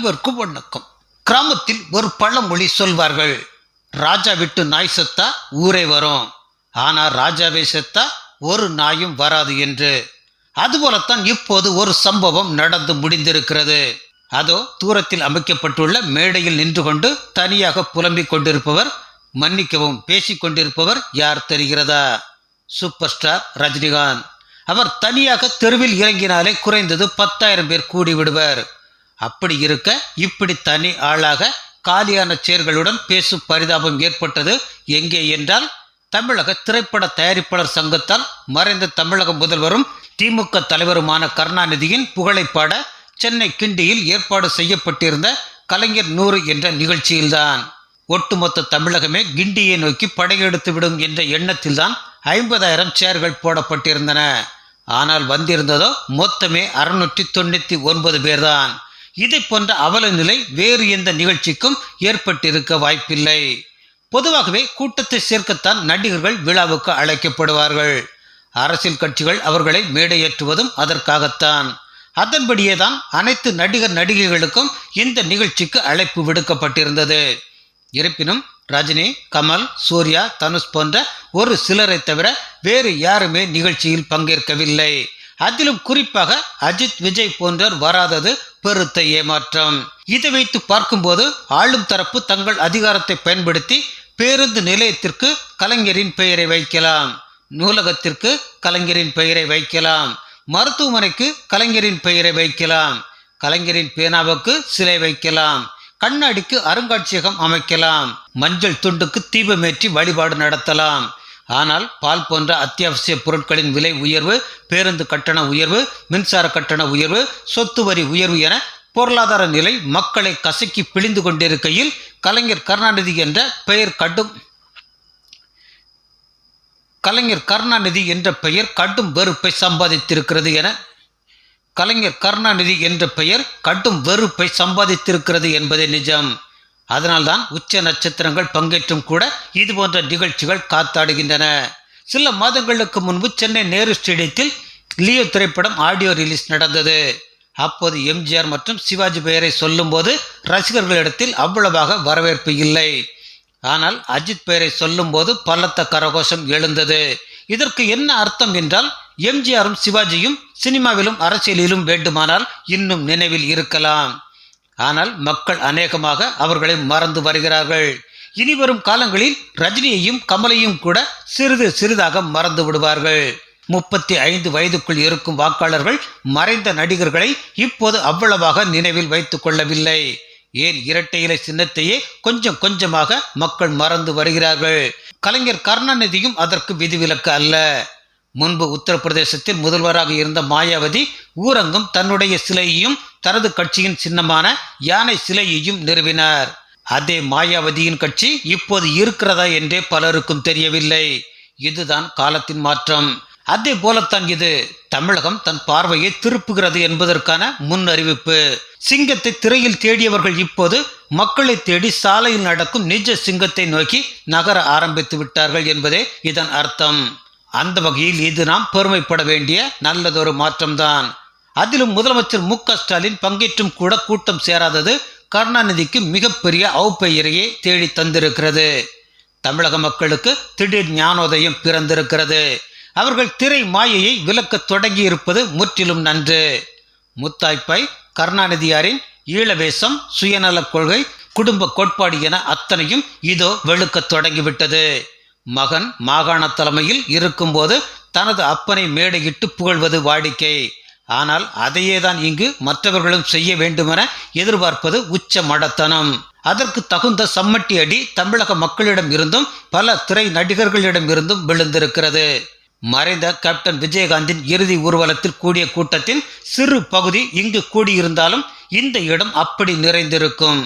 அனைவருக்கும் வணக்கம். கிராமத்தில் ஒரு பழமொழி சொல்வார்கள். ராஜா விட்டு நாய் செத்தா ஊரே வரும். ஆனால் ராஜாவே செத்தா ஒரு நாயும் வராது என்று. அதுபோலத்தான் இப்போது ஒரு சம்பவம் நடந்து முடிந்திருக்கிறது. அதோ தூரத்தில் அமைக்கப்பட்டுள்ள மேடையில் நின்று கொண்டு தனியாக புலம்பிக் கொண்டிருப்பவர் மன்னிக்கவும் பேசிக் கொண்டிருப்பவர் யார் தெரிகிறதா? Super star Rajinikanth. அவர் தனியாக தெருவில் இறங்கினாலே குறைந்தது பத்தாயிரம் பேர் கூடி விடுவர் அப்படி இருக்க இப்படி தனி ஆளாக காலியான சேர்களுடன் பேசும் பரிதாபம் ஏற்பட்டது எங்கே என்றால் தமிழக திரைப்பட தயாரிப்பாளர் சங்கத்தால் மறைந்த தமிழக முதல்வரும் திமுக தலைவருமான கருணாநிதியின் புகழை பாட சென்னை கிண்டியில் ஏற்பாடு செய்யப்பட்டிருந்த கலைஞர் நூறு என்ற நிகழ்ச்சியில்தான். ஒட்டுமொத்த தமிழகமே கிண்டியை நோக்கி படையெடுத்து விடும் என்ற எண்ணத்தில்தான் ஐம்பதாயிரம் சேர்கள் போடப்பட்டிருந்தன. ஆனால் வந்திருந்ததோ மொத்தமே அறுநூற்றி தொண்ணூற்றி ஒன்பது பேர்தான். இதை போன்ற அவல நிலை வேறு எந்த நிகழ்ச்சிக்கும் ஏற்பட்டிருக்க வாய்ப்பில்லை. பொதுவாகவே கூட்டத்தை சேர்க்கத்தான் நடிகர்கள் விழாவுக்கு அழைக்கப்படுவார்கள். அரசியல் கட்சிகள் அவர்களை மேடையேற்றுவதும் அதற்காகத்தான். அதன்படியே தான் அனைத்து நடிகர் நடிகைகளுக்கும் இந்த நிகழ்ச்சிக்கு அழைப்பு விடுக்கப்பட்டிருந்தது. இருப்பினும் ரஜினி கமல் சூர்யா தனுஷ் போன்ற ஒரு சிலரை தவிர வேறு யாருமே நிகழ்ச்சியில் பங்கேற்கவில்லை. அதிலும் குறிப்பாக அஜித் விஜய் போன்றோர் வராதது பெருத்த ஏமாற்றம். இதை வைத்து பார்க்கும்போது ஆளும் தரப்பு தங்கள் அதிகாரத்தை பயன்படுத்தி பேருந்து நிலையத்திற்கு கலைஞரின் பெயரை வைக்கலாம். நூலகத்திற்கு கலைஞரின் பெயரை வைக்கலாம். மருத்துவமனைக்கு கலைஞரின் பெயரை வைக்கலாம். கலைஞரின் பேனாவுக்கு சிலை வைக்கலாம். கண்ணாடிக்கு அருங்காட்சியகம் அமைக்கலாம். மஞ்சள் துண்டுக்கு தீபமேற்றி வழிபாடு நடத்தலாம். ஆனால் பால் போன்ற அத்தியாவசிய பொருட்களின் விலை உயர்வு பேருந்து கட்டண உயர்வு மின்சார கட்டண உயர்வு சொத்து வரி உயர்வு என பொருளாதார நிலை மக்களை கசக்கி பிழிந்து கொண்டிருக்கையில் கலைஞர் கருணாநிதி என்ற பெயர் கடும் கலைஞர் கருணாநிதி என்ற பெயர் கடும் வெறுப்பை சம்பாதித்திருக்கிறது என கலைஞர் கருணாநிதி என்ற பெயர் கடும் வெறுப்பை சம்பாதித்திருக்கிறது என்பதே நிஜம். அதனால்தான் உச்ச நட்சத்திரங்கள் பங்கேற்றும் கூட இது போன்ற நிகழ்ச்சிகள் காத்தாடுகின்றன. சில மாதங்களுக்கு முன்பு சென்னை நேரு ஸ்டேடியத்தில் லியோ திரைப்படம் ஆடியோ ரிலீஸ் நடந்தது. அப்போது எம்ஜிஆர் மற்றும் சிவாஜி பெயரை சொல்லும்போது ரசிகர்களிடத்தில் அவ்வளவாக வரவேற்பு இல்லை. ஆனால் அஜித் பெயரை சொல்லும்போது பலத்த கரகோஷம் எழுந்தது. இதற்கு என்ன அர்த்தம் என்றால் எம்ஜிஆரும் சிவாஜியும் சினிமாவிலும் அரசியலிலும் வேண்டுமானால் இன்னும் நினைவில் இருக்கலாம். ஆனால் மக்கள் அநேகமாக அவர்களை மறந்து வருகிறார்கள். இனி வரும் காலங்களில் ரஜினியையும் கமலையும் கூட சிறிது சிறிதாக மறந்து விடுவார்கள். முப்பத்தி ஐந்து வயதுக்குள் இருக்கும் வாக்காளர்கள் மறைந்த நடிகர்களை இப்போது அவ்வளவாக நினைவில் வைத்துக் கொள்ளவில்லை. ஏன் இரட்டை இலை சின்னத்தையே கொஞ்சம் கொஞ்சமாக மக்கள் மறந்து வருகிறார்கள். கலைஞர் கருணாநிதியும் அதற்கு விதிவிலக்கு அல்ல. முன்பு உத்தரப்பிரதேசத்தில் முதல்வராக இருந்த மாயாவதி ஊரங்கும் தன்னுடைய சிலையையும் தனது கட்சியின் சின்னமான யானை சிலையையும் நிறுவினார். அதே மாயாவதியின் கட்சி இப்போது இருக்கிறதா என்றே பலருக்கும் தெரியவில்லை. இதுதான் காலத்தின் மாற்றம். அதே போலத்தான் இது தமிழகம் தன் பார்வையை திருப்புகிறது என்பதற்கான முன் அறிவிப்பு சிங்கத்தை திரையில் தேடியவர்கள் இப்போது மக்களை தேடி சாலையில் நடக்கும் நிஜ சிங்கத்தை நோக்கி நகர ஆரம்பித்து விட்டார்கள் என்பதே இதன் அர்த்தம். அந்த வகையில் இது நாம் பெருமைப்பட வேண்டிய நல்லதொரு மாற்றம்தான். அதிலும் முதலமைச்சர் மு க ஸ்டாலின் பங்கேற்றும் கூட கூட்டம் சேராதது கருணாநிதிக்கு மிகப்பெரிய அவுப்பெயரையே தேடி தந்திருக்கிறது. தமிழக மக்களுக்கு திடீர் ஞானோதயம் பிறந்திருக்கிறது. அவர்கள் திரை மாயையை விலக்க தொடங்கி இருப்பது முற்றிலும் நன்று. முத்தாய்ப்பாய் கருணாநிதியாரின் ஈழவேசம் சுயநலக் கொள்கை குடும்ப கோட்பாடு என அத்தனையும் இதோ வெளுக்கத் தொடங்கிவிட்டது. மகன் மாகாண தலைமையில் இருக்கும்போது தனது அப்பனை மேடையிட்டு புகழ்வது வாடிக்கை. ஆனால் அதையே தான் இங்கு மற்றவர்களும் செய்ய வேண்டுமென எதிர்பார்ப்பது உச்ச மடத்தனம் அதற்கு தகுந்த சம்மட்டி அடி தமிழக மக்களிடம் இருந்தும் பல திரை நடிகர்களிடம் இருந்தும் விழுந்திருக்கிறது. மறைந்த கேப்டன் விஜயகாந்தின் இறுதி ஊர்வலத்தில் கூடிய கூட்டத்தின் சிறு பகுதி இங்கு கூடியிருந்தாலும் இந்த இடம் அப்படி நிறைந்திருக்கும்.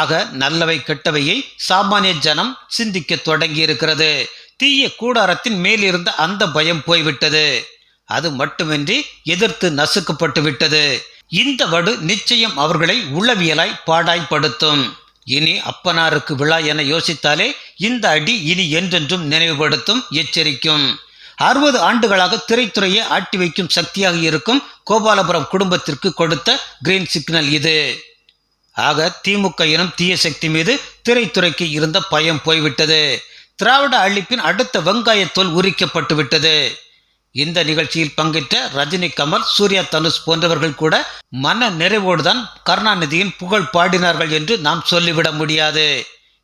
ஆக நல்லவை கெட்டவையை சாமானிய ஜனம் சிந்திக்க தொடங்கி இருக்கிறது தீய கூடாரத்தின் மேலிருந்த அந்த பயம் போய்விட்டது. அது மட்டுமின்றி எதிர்த்து நசுக்கப்பட்டு விட்டது இந்த வடு நிச்சயம் அவர்களை உளவியலாய் பாடாய்ப்படுத்தும். இனி அப்பனாருக்கு விழா என யோசித்தாலே இந்த அடி இனி என்றென்றும் நினைவுபடுத்தும் எச்சரிக்கும். அறுபது ஆண்டுகளாக திரைத்துறையை ஆட்டி வைக்கும் சக்தியாக இருக்கும் கோபாலபுரம் குடும்பத்திற்கு கொடுத்த கிரீன் சிக்னல் இது. ஆக திமுக எனும் தீய சக்தி மீது திரைத்துறைக்கு இருந்த பயம் போய்விட்டது. திராவிட அழிப்பின் அடுத்த வெங்காயத்தோல் உரிக்கப்பட்டு விட்டது இந்த நிகழ்ச்சியில் பங்கேற்ற ரஜினி கமல் சூர்யா தனுஷ் போன்றவர்கள் கூட மன நிறைவோடுதான் கருணாநிதியின் புகழ் பாடினார்கள் என்று நாம் சொல்லிவிட முடியாது.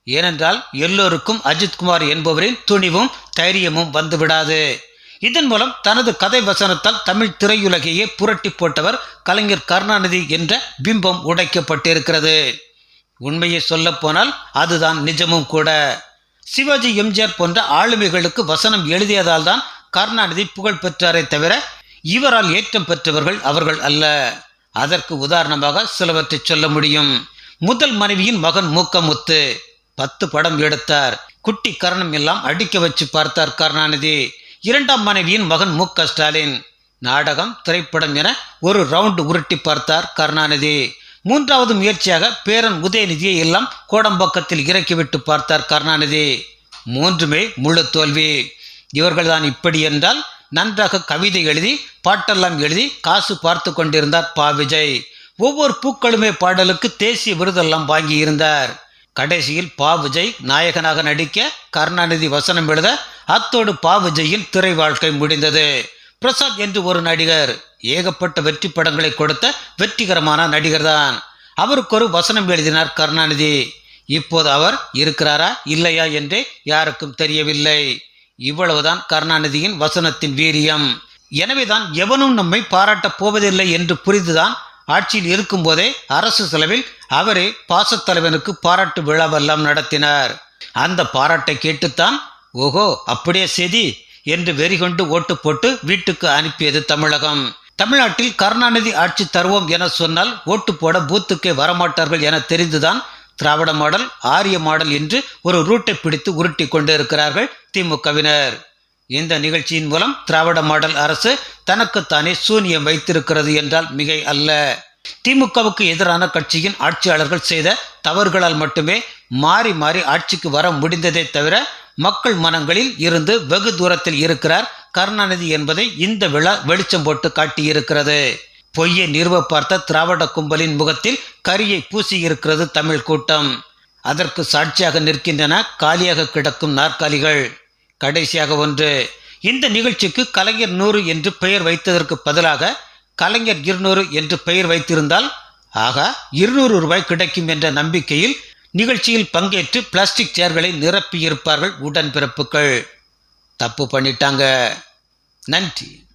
ஏனென்றால் எல்லோருக்கும் அஜித்குமார் என்பவரின் துணிவும் தைரியமும் வந்துவிடாது. இதன் மூலம் தனது கதை வசனத்தால் தமிழ் திரையுலகையே புரட்டி போட்டவர் கலைஞர் கருணாநிதி என்ற பிம்பம் உடைக்கப்பட்டிருக்கிறது. உண்மையை சொல்லப்போனால் அதுதான் நிஜமும் கூட. சிவாஜி எம்ஜிஆர் போன்ற ஆளுமைகளுக்கு வசனம் எழுதியதால் தான் கருணாநிதி புகழ் பெற்றாரே தவிர இவரால் ஏற்றம் பெற்றவர்கள் அவர்கள் அல்ல. அதற்கு உதாரணமாக சிலவற்றை சொல்ல முடியும். முதல் மனைவியின் மகன் மூக்கமுத்து. பத்து படம் எடுத்தார். குட்டி கரணம் எல்லாம் அடிக்க வச்சு பார்த்தார் கருணாநிதி. இரண்டாம் மனைவியின் மகன் மு ஸ்டாலின். நாடகம் திரைப்படம் என ஒரு ரவுண்டு உருட்டி பார்த்தார் கருணாநிதி. மூன்றாவது முயற்சியாக பேரன் உதயநிதியை எல்லாம் கோடம்பாக்கத்தில் இறக்கிவிட்டு பார்த்தார் கருணாநிதி. மூன்றுமே முழு தோல்வி. இவர்கள்தான் இப்படி என்றால் நன்றாக கவிதை எழுதி பாட்டெல்லாம் எழுதி காசு பார்த்து கொண்டிருந்தார் பா விஜய். ஒவ்வொரு பூக்களுமே பாடலுக்கு தேசிய விருதெல்லாம் வாங்கியிருந்தார். கடைசியில் பா விஜய் நாயகனாக நடிக்க கருணாநிதி வசனம் எழுத அத்தோடு பா விஜயின் திரை வாழ்க்கை முடிந்தது. பிரசாத் என்று ஒரு நடிகர் ஏகப்பட்ட வெற்றி படங்களை கொடுத்த வெற்றிகரமான நடிகர்தான். அவருக்கு ஒரு வசனம் எழுதினார் கருணாநிதி. இப்போது அவர் இருக்கிறாரா இல்லையா என்றே யாருக்கும் தெரியவில்லை. இவ்வளவுதான் கருணாநிதியின் வசனத்தின் வீரியம். எனவேதான் எவனும் நம்மை பாராட்டப் போவதில்லை என்று புரிந்துதான் ஆட்சியில் இருக்கும்போதே அரசு செலவில் அவரே பாசத்தலைவனுக்கு பாராட்டு விழாவெல்லாம் நடத்தினார். அந்த பாராட்டை கேட்டுத்தான் ஓஹோ அப்படியே செதி என்று வெறிகொண்டு ஓட்டு போட்டு வீட்டுக்கு அனுப்பியது தமிழகம். தமிழ்நாட்டில் கருணாநிதி ஆட்சி தருவோம் என சொன்னால் ஓட்டு போட பூத்துக்கே வரமாட்டார்கள் என தெரிந்துதான் திராவிட மாடல் ஆரிய மாடல் என்று ஒரு ரூட்டை பிடித்து உருட்டி கொண்டு இருக்கிறார்கள் திமுகவினர் இந்த நிகழ்ச்சியின் மூலம் திராவிட மாடல் அரசு தனக்குத்தானே சூனியம் வைத்திருக்கிறது என்றால் மிகை அல்ல. திமுகவுக்கு எதிரான கட்சியின் ஆட்சியாளர்கள் செய்த தவறுகளால் மட்டுமே மாறி மாறி ஆட்சிக்கு வர முடிந்ததே தவிர மக்கள் மனங்களில் இருந்து வெகு தூரத்தில் இருக்கிறார் கருணாநிதி என்பதை இந்த விழா வெளிச்சம் போட்டு காட்டியிருக்கிறது. பொய்யை நிறுவ பார்த்த திராவிட கும்பலின் முகத்தில் கரியை பூசியிருக்கிறது தமிழ் கூட்டம். அதற்கு சாட்சியாக நிற்கின்றன காலியாக கிடக்கும் நாற்காலிகள். கடைசியாக ஒன்று இந்த நிகழ்ச்சிக்கு கலைஞர் நூறு என்று பெயர் வைத்ததற்கு பதிலாக கலைஞர் இருநூறு என்று பெயர் வைத்திருந்தால் ஆகா இருநூறு ரூபாய் கிடைக்கும் என்ற நம்பிக்கையில் நிகழ்ச்சியில் பங்கேற்று பிளாஸ்டிக் சேர்களை நிரப்பியிருப்பார்கள் உடன்பிறப்புகள். தப்பு பண்ணிட்டாங்க. நன்றி.